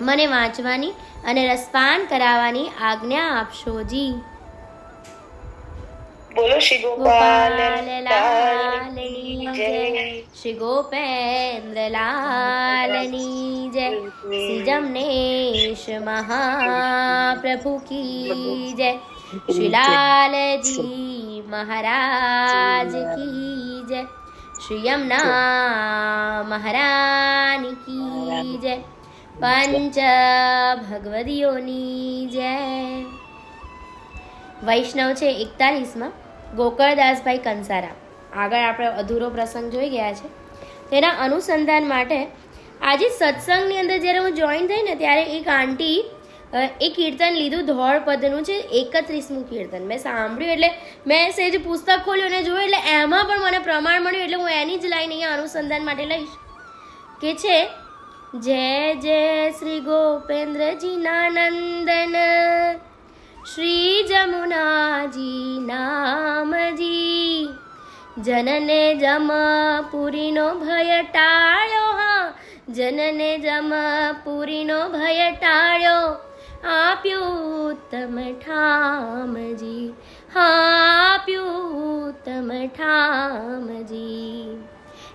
મને વાંચવાની અને રસપાન કરાવવાની આજ્ઞા આપશો જી. બોલો શ્રી ગોપાલ લાલની જય. શ્રી ગોપેન્દ્ર લાલની જય. શ્રી જમનેશ મહાપ્રભુ કી જય. શ્રી લાલજી મહારાજ કી જય. શ્રી યમના મહારાની કી જય. પંચ ભગવદીઓની જય. વૈષ્ણવ છે એકતાલીસમાં, ગોકળદાસભાઈ કંસારા. આગળ આપણે અધૂરો પ્રસંગ જોઈ ગયા છે. તેના અનુસંધાન માટે આજે સત્સંગની અંદર જ્યારે હું જોઈન થઈ ને ત્યારે એક આંટી એ કીર્તન લીધું ધોળ પદનું છે, એકત્રીસમું કીર્તન. મેં સાંભળ્યું એટલે મેં સેજ પુસ્તક ખોલ્યું અને જોયું એટલે એમાં પણ મને પ્રમાણ મળ્યું એટલે હું એની જ લાઈન અહીંયા અનુસંધાન માટે લઈશ. કે છે જય જય શ્રી ગોપેન્દ્રજી નાનંદન શ્રી જમુનાજી નામજી. જનને જમ પુરીનો ભય ટાળ્યો, હા. જનને જમ પુરીનો ભય ટાળ્યો. આપ્યું ઉત્તમ ઠામજી. હા આપ્યું ઠામજી.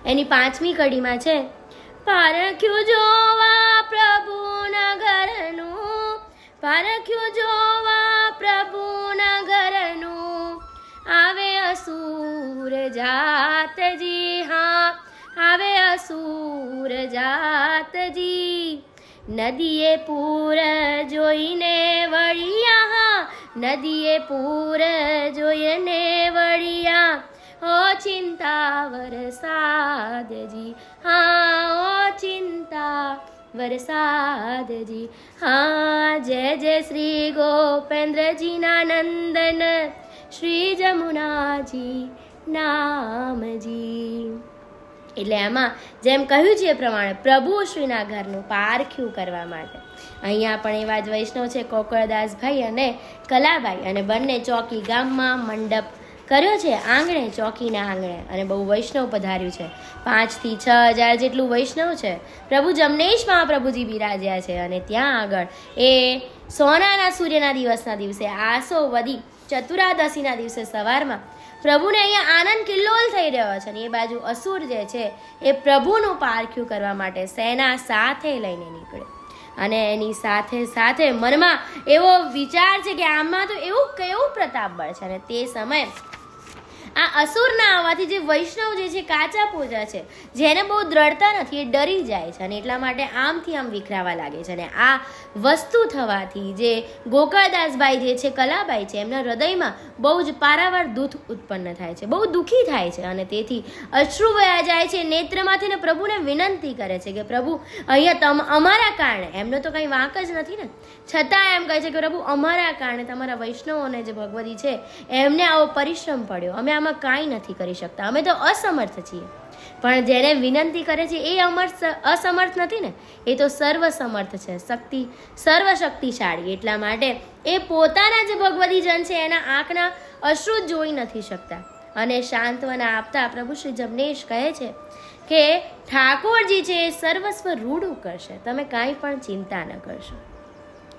એની પાંચમી કડીમાં છે પારખ્યું જોવા પ્રભુના ઘરનું, પારખ્યું જોવા પ્રભુના ઘરનું. આવે અસુર જાતજી, હા, આવે અસુર જાતજી. નદીએ પૂર જોઈને વળિયા નદીએ પૂર જોઈને વળિયા. ઓ ચિંતા વરસાદજી હા, ઓ ચિંતા વરસાદજી હા, જય જય શ્રી ગોપેન્દ્રજીના નંદન, શ્રી જમુનાજી નામજી. એટલે આમાં જેમ કહ્યું છે એ પ્રમાણે પ્રભુ શ્રીના ઘરનું પારખ્યું કરવા માટે. અહીંયા પણ એવા જ વૈષ્ણવ છે, કોકળદાસભાઈ અને કલાભાઈ અને બંને ચોકી ગામમાં મંડપ કર્યો છે આંગણે, ચોકીના આંગણે. અને બહુ વૈષ્ણવ પધાર્યું છે. પાંચથી છ હજાર જેટલું વૈષ્ણવ છે. પ્રભુ જમનેશ મહાપ્રભુજી બિરાજ્યા છે અને ત્યાં આગળ એ સોનાના સૂર્યના દિવસના દિવસે, આસો વધી ચતુરાદશીના દિવસે સવારમાં પ્રભુને અહીંયા આનંદ કિલ્લોલ થઈ રહ્યો છે અને એ બાજુ અસુર જે છે એ પ્રભુનું પારખ્યું કરવા માટે સેના સાથે લઈને નીકળે. અને એની સાથે સાથે મનમાં એવો વિચાર છે કે આમાં તો એવું કેવું પ્રતાપ બળ છે અને તે સમયે આ અસુરના આવવાથી જે વૈષ્ણવ જે છે, કાચા પૂજા છે, જેને બહુ દ્રઢતા નથી, એ ડરી જાય છે અને એટલા માટે આમથી આમ વિખરાવા લાગે છે. અને આ વસ્તુ થવાથી જે ગોકળદાસભાઈ જે છે, કલાબાઈ છે, એમના હૃદયમાં બહુ જ પારાવાર દુઃખ ઉત્પન્ન થાય છે. બહુ દુઃખી થાય છે અને તેથી અશ્રુ વયા જાય છે, નેત્રમાંથી ને પ્રભુને વિનંતી કરે છે કે, પ્રભુ, અહીંયા તમ અમારા કારણે એમનો તો કંઈ વાંક જ નથી ને. છતાં એમ કહે છે કે, પ્રભુ, અમારા કારણે તમારા વૈષ્ણવોને જે ભગવતી છે, એમને આવો પરિશ્રમ પડ્યો. અમે આમાં કાંઈ નથી કરી શકતા. અમે તો અસમર્થ છીએ. પણ જેને વિનંતી કરે છે, એ અમર્થ અસમર્થ નથી ને? એ તો સર્વસમર્થ છે, શક્તિ, સર્વશક્તિશાળી. એટલા માટે એ પોતાના જે ભગવતી જન છે, એના આંખના અશ્રુ જોઈ નથી શકતા. અને સાંત્વના આપતા પ્રભુ શ્રી જમનેશ કહે છે કે, ઠાકોરજી છે, એ સર્વસ્વ રૂડું કરશે. તમે કાંઈ પણ ચિંતા ન કરશો.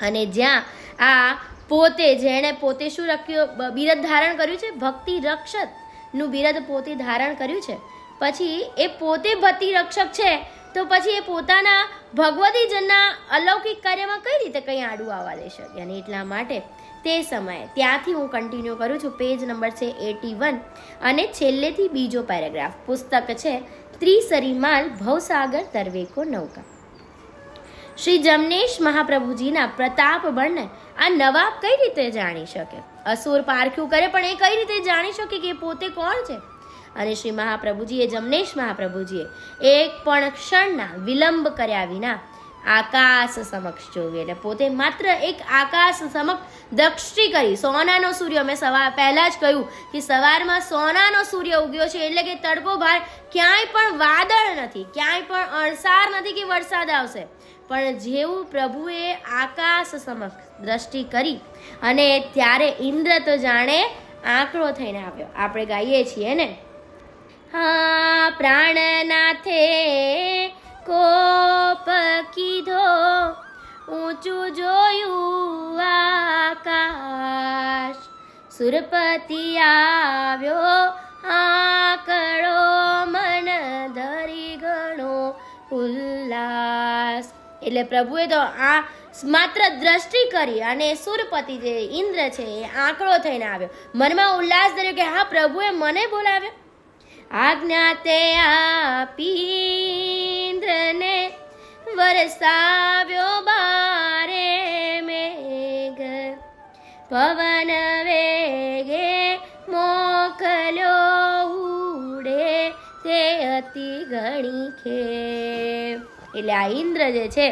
અને જ્યાં આ પોતે જેણે પોતે શું રખ્યું? બિરદ ધારણ કર્યું છે? ભક્તિ રક્ષકનું બિરદ પોતે ધારણ કર્યું છે. પછી એ પોતે ભક્તિ રક્ષક છે, તો પછી એ પોતાના ભગવતી જનના અલૌકિક કાર્યમાં કઈ રીતે કંઈ આડું આવવા દઈ શકે? અને એટલા માટે તે સમયે, ત્યાંથી હું કન્ટિન્યુ કરું છું. પેજ નંબર છે એટી વન અને છેલ્લેથી બીજો પેરેગ્રાફ પુસ્તક છે ત્રિસરીમાલ ભવસાગર તરવેકો નૌકા. શ્રી જમનેશ મહાપ્રભુજીના પ્રતાપ બળને આ નવાબ કઈ રીતે જાણી શકે? અસુર પારખ્યું કરે પણ એ કઈ રીતે જાણી શકે કે પોતે કોણ છે? અને શ્રી મહાપ્રભુજીએ જમનેશ મહાપ્રભુજીએ એક પણ ક્ષણના વિલંબ કર્યા વિના આકાશ સમક્ષ જોવી. એટલે પોતે માત્ર એક આકાશ સમક્ષ દ્રષ્ટિ કરી. સોનાનો સૂર્ય, મેં સવાર પહેલાં જ કહ્યું કે સવારમાં સોનાનો સૂર્ય ઉગ્યો છે એટલે કે તડકો ભાર ક્યાંય પણ વાદળ નથી, ક્યાંય પણ અણસાર નથી કે વરસાદ આવશે. પણ જેવું પ્રભુએ આકાશ સમક્ષ દ્રષ્ટિ કરી અને ત્યારે ઇન્દ્ર તો જાણે આંકડો થઈને આવ્યો. આપણે ગાઈએ છીએ ને? હા, પ્રાણનાથે કોપ કીધો ઊંચું જોયું આકાશ. સુરપતિ આવ્યો આકડો, મન ધરી ગણો ઉલ્લાસ. એટલે પ્રભુએ તો આ માત્ર દ્રષ્ટિ કરી અને સુરપતિ જે ઇન્દ્ર છે એ આંકડો થઈને આવ્યો. મનમાં ઉલ્લાસ ધર્યો કે હા, પ્રભુએ મને બોલાવ્યો? આજ્ઞા તે આપીન્દ્રને વરસાવ્યો બારે મેઘ. પવન વેગે મોકલ્યો ઉડે તે અતિ ઘણી ખે એટલે આ ઇન્દ્ર જે છે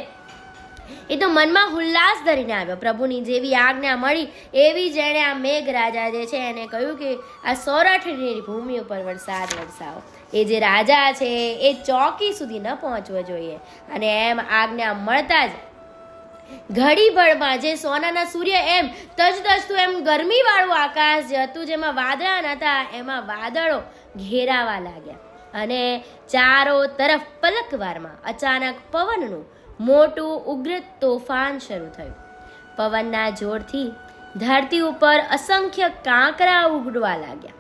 એ તો મનમાં ઉલ્લાસ ધરીને આવ્યો. પ્રભુની જેવી આજ્ઞા મળી એવી જેણે આ મેઘરાજા જે છે એને કહ્યું કે આ સૌરાઠની ભૂમિ ઉપર વરસાદ વરસાવો. એ જે રાજા છે એ ચોકી સુધી ન પહોંચવો જોઈએ. અને એમ આજ્ઞા મળતા જ ઘડી ભરમાં જે સોનાના સૂર્ય એમ તજ તજતું એમ ગરમીવાળું આકાશ જે હતું, જેમાં વાદળા નહોતા એમાં વાદળો ઘેરાવા લાગ્યા. અને ચારો તરફ પલકવારમાં અચાનક પવનનું મોટું ઉગ્ર તોફાન શરૂ થયું. પવનના જોરથી ધરતી ઉપર અસંખ્ય કાંકરા ઉગડવા લાગ્યા.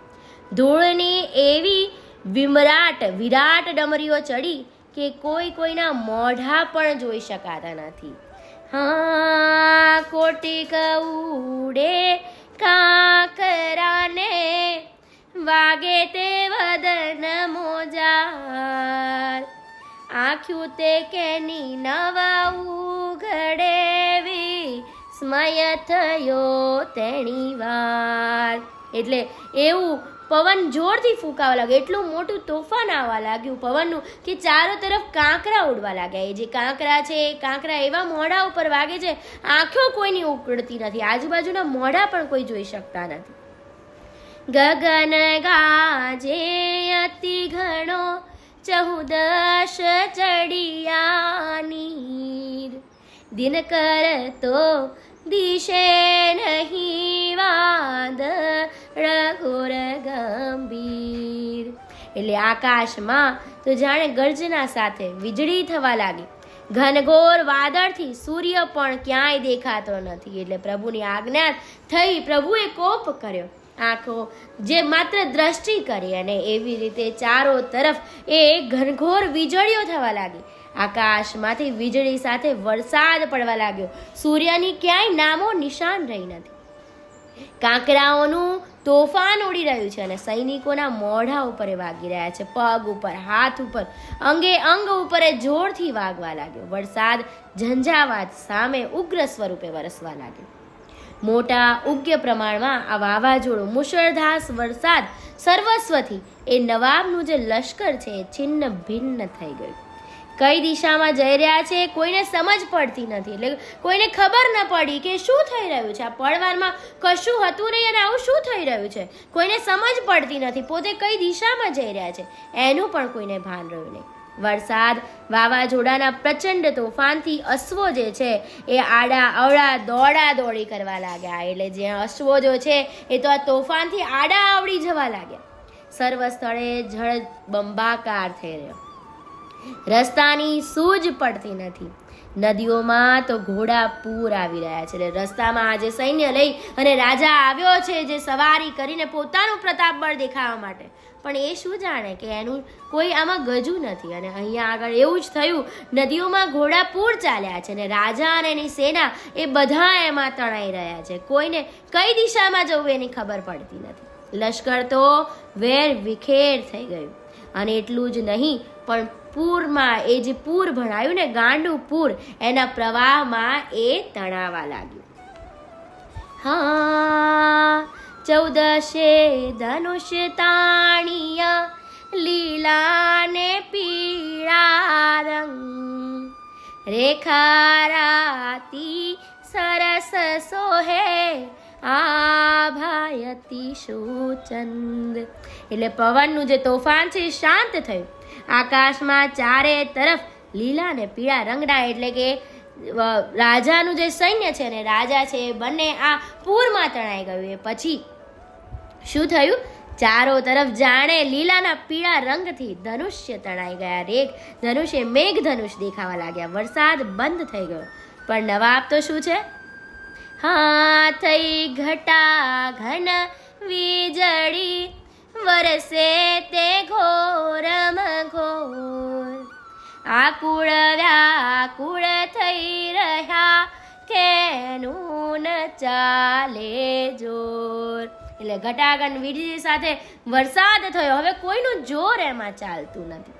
ધૂળની એવી વિમરાટ, વિરાટ ડમરીઓ ચડી કે કોઈ કોઈના મોઢા પણ જોઈ શકાતા નથી. હા, કોટી ઉડે કાંકરાને વાગે તે વદન મોજાર. આખ્યું તે કેની નવા ઉઘડેવી સ્મય થયો તેણી વાર. એટલે એવું પવન જોરથી ફૂંકાવા લાગ્યો. એટલું મોટું તોફાન આવવા લાગ્યું પવનનું કે ચારો તરફ કાંકરા ઉડવા લાગ્યા. એ જે કાંકરા છે, એ કાંકરા એવા મોઢા ઉપર વાગે છે, આંખો કોઈની ઉકળતી નથી. આજુબાજુના મોઢા પણ કોઈ જોઈ શકતા નથી. ગગન ગાજે અતિ ઘણો ચહુદશ ચડિયા નીર કરતો દિશે નહીં વાદ રઘોર ગંભીર. એટલે આકાશમાં તો જાણે ગર્જના સાથે વીજળી થવા લાગી. ઘનઘોર વાદળથી સૂર્ય પણ ક્યાંય દેખાતો નથી. એટલે પ્રભુની આજ્ઞા થઈ પ્રભુએ કોપ કર્યો. આંખો જે માત્ર દ્રષ્ટિ કરી અને એવી રીતે ચારો તરફ એ ઘનઘોર વીજળીઓ થવા લાગી. આકાશમાંથી વીજળી સાથે વરસાદ પડવા લાગ્યો. સૂર્યની ક્યાંય નામો નિશાન રહી નથી. કાંકરાઓનું તોફાન ઉડી રહ્યું છે અને સૈનિકોના મોઢા ઉપર વાગી રહ્યા છે. પગ ઉપર, હાથ ઉપર, અંગે અંગ ઉપર જોરથી વાગવા લાગ્યો. વરસાદ ઝંઝાવાત સામે ઉગ્ર સ્વરૂપે વરસવા લાગ્યો. મોટા ઉગ્ય પ્રમાણમાં આ વાવાઝોડું મુશળધાસ વરસાદ સર્વસ્વથી એ નવાબનું જે લશ્કર છે એ છિન્ન ભિન્ન થઈ ગયું. કઈ દિશામાં જઈ રહ્યા છે કોઈને સમજ પડતી નથી. એટલે કોઈને ખબર ન પડી કે શું થઈ રહ્યું છે. આ પડવારમાં કશું હતું નહીં અને આવું શું થઈ રહ્યું છે? કોઈને સમજ પડતી નથી પોતે કઈ દિશામાં જઈ રહ્યા છે? એનું પણ કોઈને ભાન રહ્યું નહીં. વરસાદ વાવાઝોડાના પ્રચંડ તોફાનથી અશ્વો જે છે એ આડા અવળા દોડા દોડી કરવા લાગ્યા. એટલે જે અશ્વો જો છે એ તો આ તોફાનથી આડા આવડી જવા લાગ્યા. સર્વ સ્થળે જળ બંબાકાર થઈ રહ્યો. રસ્તાની સૂજ પડતી નથી. નદીઓમાં તો ઘોડા પૂર આવી રહ્યા છે. એટલે રસ્તામાં આજે સૈન્ય લઈ અને રાજા આવ્યો છે જે સવારી કરીને પોતાનું પ્રતાપ બળ દેખાવા માટે. પણ એ શું જાણે કે એનું કોઈ આમાં ગજુ નથી અને અહીંયા આગળ એવું જ થયું, નદીઓમાં ઘોડા પૂર ચાલ્યા છે અને રાજા અને એની સેના એ બધા એમાં તણાઈ રહ્યા છે. કોઈને કઈ દિશામાં જવું એની ખબર પડતી નથી. લશ્કર તો વેર વિખેર થઈ ગયું. અને એટલું જ નહીં, પણ પૂરમાં, એ જે પૂર ભણાયું ને, ગાંડું પૂર, એના પ્રવાહમાં એ તણાવા લાગ્યું. હા, ચૌદશે ધનુષ તાણિયા લીલા ને પીળા રંગ. રેખારાતી સરસ સોહે, આભાયતી શોચંદ એટલે પવનનું જે તોફાન છે શાંત થયું. આકાશમાં ચારે તરફ લીલા અને પીળા રંગના એટલે કે રાજાનું જે સૈન્ય છે ને, રાજા છે એ બંને આ પૂરમાં તણાઈ ગયું. એ પછી શું થયું? ચારો તરફ જાણે લીલાના પીળા રંગથી ધનુષ્ય તણાઈ ગયા. રેગ ધનુષ્ય મેઘ ધનુષ દેખાવા લાગ્યા. વરસાદ બંધ થઈ ગયો. પણ નવાબ તો શું છે? હા થઈ ઘટા ઘન વીજળી વરસે તે ઘોરમ ઘોર આકુળ વ્યાકુળ થઈ રહ્યા કેનું ન ચાલે જોર. એટલે ઘટાગન વીજળી સાથે વરસાદ થયો. હવે કોઈનું જોર એમાં ચાલતું નથી.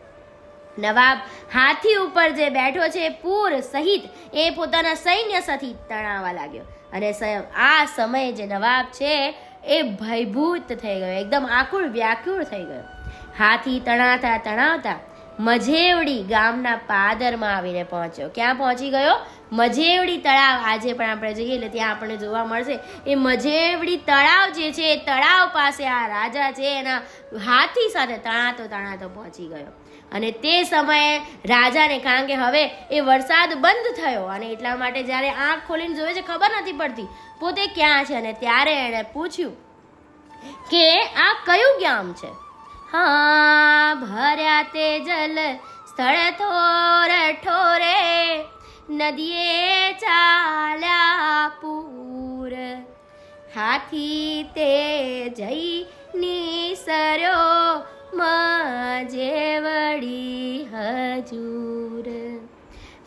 નવાબ હાથી ઉપર જે બેઠો છે, પૂર સહિત એ પોતાના સૈન્ય સાથે તણાવા લાગ્યો. અને આ સમયે જે નવાબ છે એ ભયભૂત થઈ ગયો. એકદમ આકુળ વ્યાકુળ થઈ ગયો. હાથી તણાતા તણાવતા મજેવડી ગામના પાદરમાં આવીને પહોંચ્યો. ક્યાં પહોંચી ગયો? મજેવડી તળાવ. આજે પણ આપણે જઈએ એટલે ત્યાં આપણને જોવા મળશે. એ મજેવડી તળાવ જે છે, એ તળાવ પાસે આ રાજા છે, એના હાથી સાથે તણાતો તણાતો પહોંચી ગયો. અને તે સમયે રાજાને કારણ કે હવે એ વરસાદ બંધ થયો અને એટલા માટે જ્યારે આંખ ખોલીને જોવે છે, ખબર નથી પડતી. પોતે ક્યાં છે? અને ત્યારે એણે પૂછ્યું કે આ કયું ગામ છે? હા ભર્યા તે જલ સ્થળ થોર ઠોરે. નદીએ ચાલ્યા પૂર. હાથી તે જઈ નિસર્યો મજેવડી હજૂર.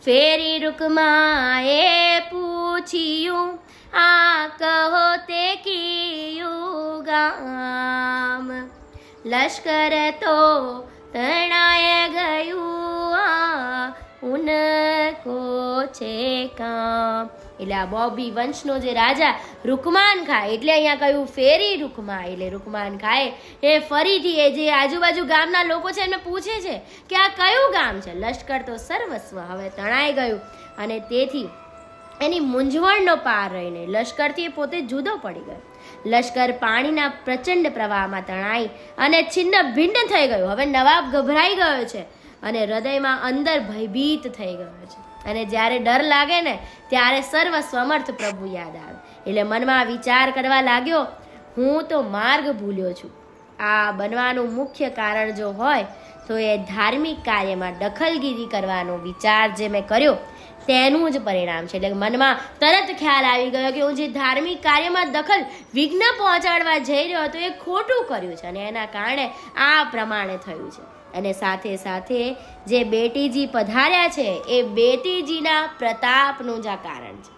ફેરી રૂકમાએ પૂછ્યું, આ કહો તે કિયું ગામ? લશ્કર તો તણાય ગયું. આ ઉनको છે કામ. એટલે આ બોબી વંશનો જે રાજા રૂકમાન ખાય, એટલે અહીંયા કહ્યું ફેરી રૂકમા, એટલે રૂકમાન ખાય. એ ફરીથી એ જે આજુબાજુ ગામના લોકો છે, એમને પૂછે છે કે આ કયું ગામ છે? લશ્કર તો સર્વસ્વ, હવે તણાઈ ગયું. અને તેથી એની મૂંઝવણનો પાર રહીને લશ્કરથી એ પોતે જુદો પડી ગયો. લશ્કર પાણીના પ્રચંડ પ્રવાહમાં તણાઈ અને છિન્ન ભિન્ન થઈ ગયું. હવે નવાબ ગભરાઈ ગયો છે અને હૃદયમાં અંદર ભયભીત થઈ ગયો છે. અને જ્યારે ડર લાગે ને, ત્યારે સર્વ સમર્થ પ્રભુ યાદ આવે. એટલે મનમાં વિચાર કરવા લાગ્યો, હું તો માર્ગ ભૂલ્યો છું. આ બનવાનું મુખ્ય કારણ જો હોય, તો એ ધાર્મિક કાર્યમાં દખલગીરી કરવાનો વિચાર જે મેં કર્યો તેનું જ પરિણામ છે. એટલે મનમાં તરત ખ્યાલ આવી ગયો કે હું જે ધાર્મિક કાર્યમાં દખલ વિઘ્ન પહોંચાડવા જઈ રહ્યો હતો એ ખોટું કર્યું છે અને એના કારણે આ પ્રમાણે થયું છે. અને સાથે સાથે જે બેટીજી પધાર્યા છે એ બેટીજીના પ્રતાપનું જ આ કારણ છે.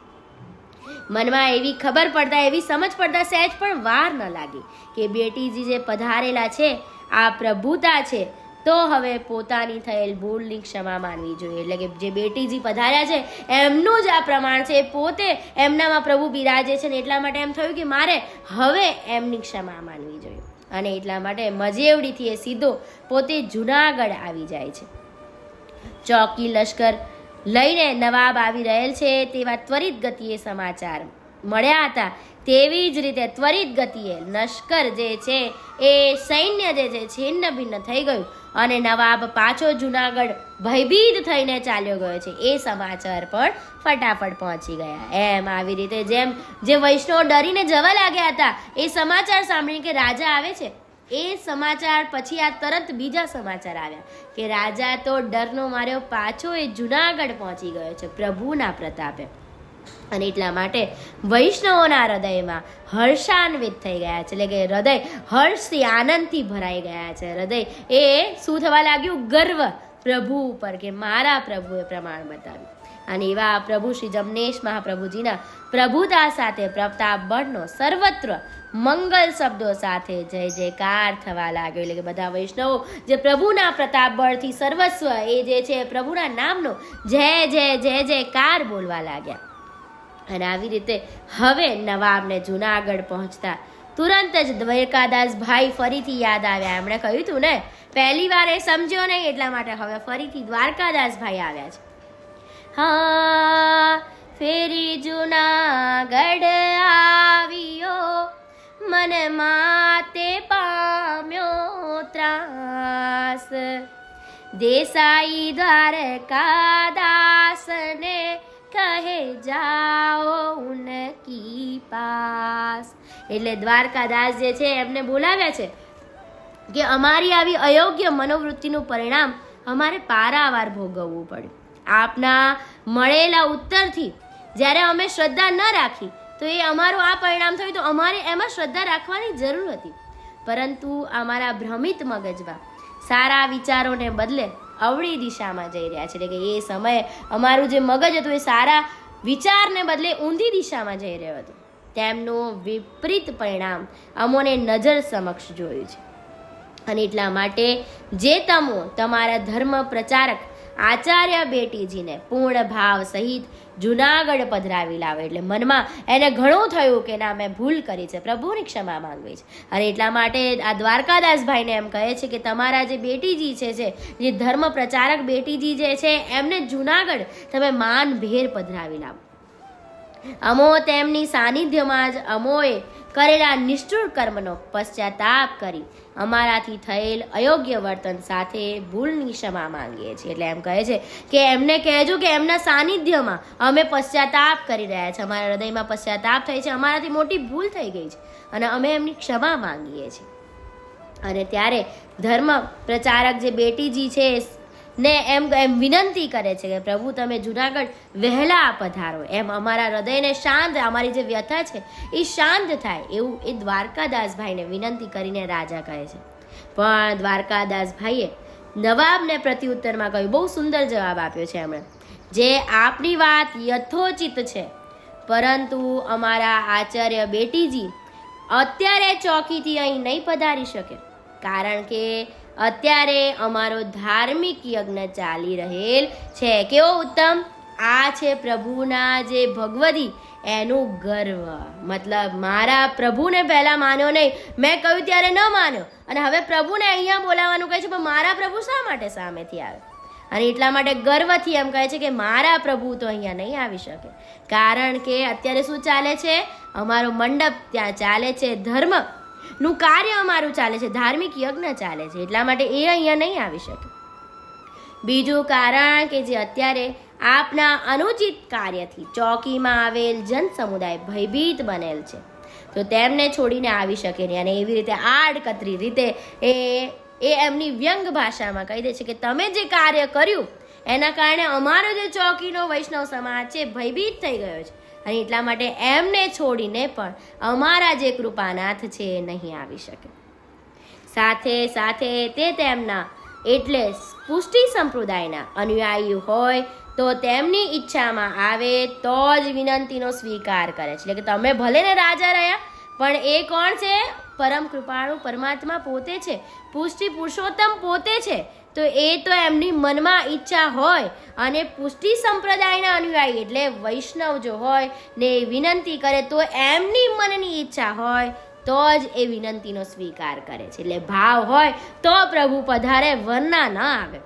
મનમાં એવી ખબર પડતા, એવી સમજ પડતા સહેજ પણ વાર ન લાગી કે બેટીજી જે પધારેલા છે, આ પ્રભુતા છે તો હવે પોતાની થયેલ ભૂલની ક્ષમા માનવી જોઈએ. એટલે કે જે બેટીજી પધાર્યા છે, એમનું જ આ પ્રમાણ છે. પોતે એમનામાં પ્રભુ બિરાજે છે ને એટલા માટે એમ થયું કે મારે હવે એમની ક્ષમા માનવી જોઈએ. અને એટલા માટે મજેવડીથી એ સીધો પોતે જુનાગઢ આવી જાય છે. ચોકી લશ્કર લઈને નવાબ આવી રહેલ છે, તેવા ત્વરિત ગતિએ સમાચાર મળ્યા હતા. તેવી જ રીતે ત્વરિત ગતિએ લશ્કર જે છે, એ સૈન્ય જે છે, છિન્ન ભિન્ન થઈ ગયું. અને નવાબ પાછો જુનાગઢ ભયભીત થઈને ચાલ્યો ગયો છે. એ સમાચાર પણ ફટાફટ પહોંચી ગયા. એમ આવી રીતે જેમ જે વૈષ્ણવ ડરીને જવા લાગ્યા હતા, એ સમાચાર સાંભળીને કે રાજા આવે છે? એ સમાચાર પછી આ તરત બીજા સમાચાર આવ્યા કે રાજા તો ડરનો માર્યો પાછો એ જુનાગઢ પહોંચી ગયો છે પ્રભુના પ્રતાપે. અને એટલા માટે વૈષ્ણવોના હૃદયમાં હર્ષાન્વિત થઈ ગયા છે. એટલે કે હૃદય હર્ષથી આનંદથી ભરાઈ ગયા છે. હૃદય એ શું થવા લાગ્યું? ગર્વ પ્રભુ ઉપર કે મારા પ્રભુએ પ્રમાણ બતાવ્યું. અને એવા પ્રભુ શ્રી જમનેશ મહાપ્રભુજીના પ્રભુતા સાથે પ્રતાપ બળનો સર્વત્ર મંગલ શબ્દો સાથે જય જયકાર થવા લાગ્યો. એટલે કે બધા વૈષ્ણવો જે પ્રભુના પ્રતાપ બળથી સર્વસ્વ એ જે છે પ્રભુના નામનો જય જય જય જયકાર બોલવા લાગ્યા. અને આવી રીતે હવે નવાબને જુનાગઢ પહોંચતા. તુરંત જ દ્વારકાદાસ ભાઈ ફરીથી યાદ આવ્યા. એમણે કહ્યું હતું ને, પહેલી વાર એ સમજ્યો નહીં એટલા માટે હવે ફરીથી દ્વારકાદાસ ભાઈ આવ્યા છે. હા, ફેરી જુનાગઢ આવ્યો, મન માતે પામ્યો ત્રાસ. દેસાઈ દ્વારકા દાસને કહે, જાઓ ઉનકી પાસ. એટલે દ્વારકાદાસ જે છે, એમને બોલાવ્યા છે કે અમારી આવી અયોગ્ય મનોવૃત્તિનું પરિણામ અમારે પારાવાર ભોગવવું પડ્યું. આપના મળેલા ઉત્તરથી જ્યારે અમે શ્રદ્ધા ન રાખી, તો એ અમારું આ પરિણામ થયું, તો અમારે એમાં શ્રદ્ધા રાખવાની જરૂર હતી. પરંતુ અમારા ભ્રમિત મગજમાં સારા વિચારોને બદલે અવળી દિશામાં જઈ રહ્યા છે. એટલે કે એ સમયે અમારું જે મગજ હતું એ સારા વિચારને બદલે ઊંધી દિશામાં જઈ રહ્યો હતો. તેમનું વિપરીત પરિણામ અમોને નજર સમક્ષ જોયું છે. અને એટલા માટે જે તમો તમારા ધર્મ પ્રચારક આચાર્ય બેટીજીને પૂર્ણ ભાવ સહિત જુનાગઢ પધરાવી લાવે. એટલે મનમાં એને ઘણું થયું કે ના, મેં ભૂલ કરી છે. પ્રભુની ક્ષમા માંગવી છે. અને એટલા માટે આ દ્વારકાદાસભાઈને એમ કહે છે કે તમારા જે બેટીજી છે જે ધર્મ પ્રચારક બેટીજી જે છે, એમને જુનાગઢ તમે માનભેર પધરાવી લાવો. અમો તેમની સાનિધ્યમાં જ અમોએ કરેલા નિષ્ઠુર કર્મનો પશ્ચાતાપ કરી અમારાથી થયેલ અયોગ્ય વર્તન સાથે ભૂલની ક્ષમા માંગીએ છીએ. એટલે એમ કહે છે કે એમને કહેજો કે એમના સાનિધ્યમાં અમે પશ્ચાતાપ કરી રહ્યા છીએ. અમારા હૃદયમાં પશ્ચાતાપ થાય છે. અમારાથી મોટી ભૂલ થઈ ગઈ છે અને અમે એમની ક્ષમા માંગીએ છીએ. અને ત્યારે ધર્મ પ્રચારક જે બેટીજી છે ને એમ એમ વિનંતી કરે છે કે પ્રભુ તમે જુનાગઢ વહેલા પધારો. એમ અમારા હૃદયને શાંત, અમારી જે વ્યથા છે, એ શાંત થાય એવું એ દ્વારકાદાસભાઈને વિનંતી કરીને રાજા કહે છે. પણ દ્વારકાદાસભાઈએ નવાબને પ્રત્યુત્તરમાં કહ્યું, બહુ સુંદર જવાબ આપ્યો છે એમણે. જે આપની વાત યથોચિત છે, પરંતુ અમારા આચાર્ય બેટીજી અત્યારે ચોકીથી અહીં નહીં પધારી શકે. કારણ કે અત્યારે અમારો ધાર્મિક યજ્ઞ ચાલી રહેલ છે. કેવો ઉત્તમ? આ છે પ્રભુના જે ભગવદી એનું ગર્વ. મતલબ મારા પ્રભુને પહેલાં માન્યો નહીં. મેં કહ્યું ત્યારે ન માન્યો. અને હવે પ્રભુને અહીંયા બોલાવવાનું કહે છે, પણ મારા પ્રભુ શા માટે સામેથી આવે? અને એટલા માટે ગર્વથી એમ કહે છે કે મારા પ્રભુ તો અહીંયા નહીં આવી શકે. કારણ કે અત્યારે શું ચાલે છે? અમારો મંડપ ત્યાં ચાલે છે ધર્મ. નું કાર્ય અમારું ચાલે છે, ધાર્મિક યજ્ઞ ચાલે છે, એટલા માટે એ અહીંયા નહીં આવી શકે. બીજું કારણ કે જે અત્યારે આપના અનુચિત કાર્યથી ચોકીમાં આવેલ જન સમુદાય ભયભીત બનેલ છે. તો તેમને છોડીને આવી શકે નહીં અને એવી રીતે આડકતરી રીતે એ એ એમની વ્યંગ ભાષામાં કહી દે છે કે તમે જે કાર્ય કર્યું, એના કારણે અમારો જે ચોકીનો વૈષ્ણવ સમાજ છે, ભયભીત થઈ ગયો છે. અને એટલા માટે એમને છોડીને પણ અમારા જે કૃપાનાથ છે એ નહીં આવી શકે. સાથે સાથે તે તેમના એટલે પુષ્ટિ સંપ્રદાયના અનુયાયી હોય તો તેમની ઈચ્છામાં આવે તો જ વિનંતીનો સ્વીકાર કરે છે. એટલે કે તમે ભલે ને રાજા રહ્યા, પણ એ કોણ છે? પરમ કૃપાળુ પરમાત્મા પોતે છે. પુષ્ટિ પુરુષોત્તમ પોતે છે. તો એ તો એમની મનમાં ઈચ્છા હોય અને પુષ્ટિ સંપ્રદાયના અનુયાયી એટલે વૈષ્ણવ જો હોય ને એ વિનંતી કરે તો એમની મનની ઈચ્છા હોય, તો જ એ વિનંતીનો સ્વીકાર કરે છે. એટલે ભાવ હોય તો પ્રભુ પધારે, વરના ન આવે.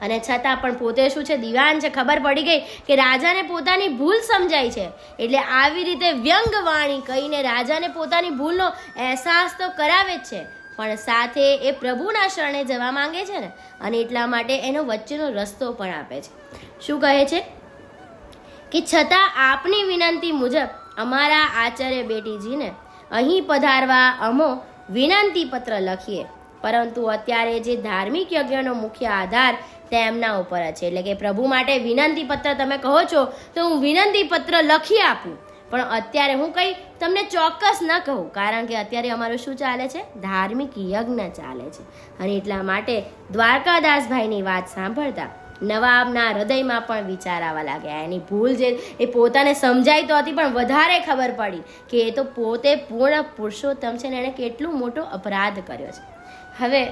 અને છતાં પણ પોતે શું છે, દિવાન છે, ખબર પડી ગઈ કે રાજાને પોતાની ભૂલ સમજાય છે. એટલે આવી રીતે વ્યંગ વાણી કહીને રાજાને પોતાની ભૂલનો અહેસાસ તો કરાવે જ છે. પણ સાથે એ પ્રભુના શરણે જવા માંગે છે ને, અને એટલા માટે એનો વચ્ચેનો રસ્તો પણ આપે છે. શું કહે છે? કે છતાં આપની વિનંતી મુજબ અમારા આચાર્ય બેટીજીને અહીં પધારવા અમો વિનંતી પત્ર લખીએ. પરંતુ અત્યારે જે ધાર્મિક યજ્ઞનો મુખ્ય આધાર તેમના ઉપર છે. એટલે કે પ્રભુ માટે વિનંતી પત્ર તમે કહો છો, તો હું વિનંતી પત્ર લખી આપું. પણ અત્યારે હું કંઈ તમને ચોક્કસ ન કહું, કારણ કે અત્યારે અમારું શું ચાલે છે? ધાર્મિક યજ્ઞ ચાલે છે. અને એટલા માટે દ્વારકાદાસભાઈની વાત સાંભળતા નવાબના હૃદયમાં પણ વિચાર આવવા લાગ્યા. એની ભૂલ જે એ પોતાને સમજાઈ તો હતી, પણ વધારે ખબર પડી કે એ તો પોતે પૂર્ણ પુરુષોત્તમ છે ને એણે કેટલું મોટો અપરાધ કર્યો છે. હવે